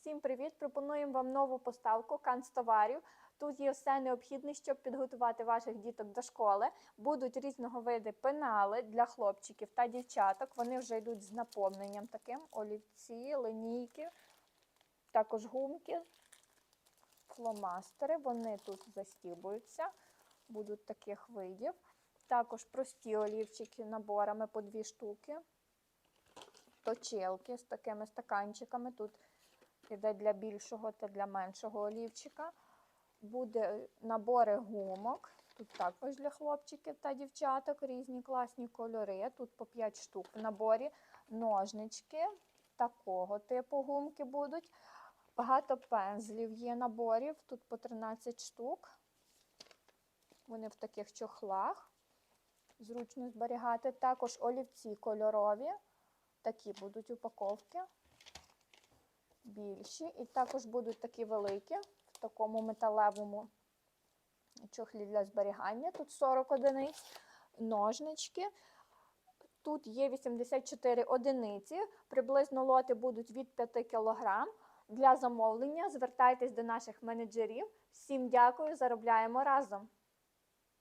Всім привіт! Пропонуємо вам нову поставку канцтоварів. Тут є все необхідне, щоб підготувати ваших діток до школи. Будуть різного види пенали для хлопчиків та дівчаток. Вони вже йдуть з наповненням таким: олівці, линійки, також гумки, фломастери. Вони тут застібуються, будуть таких видів. Також прості олівчики наборами по дві штуки. Точилки з такими стаканчиками. Тут іде для більшого та для меншого олівчика. Буде набори гумок. Тут також для хлопчиків та дівчаток різні класні кольори. Тут по 5 штук в наборі. Ножнички такого типу гумки будуть. Багато пензлів є наборів. Тут по 13 штук. Вони в таких чохлах. Зручно зберігати. Також олівці кольорові. Такі будуть упаковки більші. І також будуть такі великі в такому металевому чохлі для зберігання. Тут 40 одиниць, ножнички. Тут є 84 одиниці. Приблизно лоти будуть від 5 кг. Для замовлення звертайтесь до наших менеджерів. Всім дякую, заробляємо разом!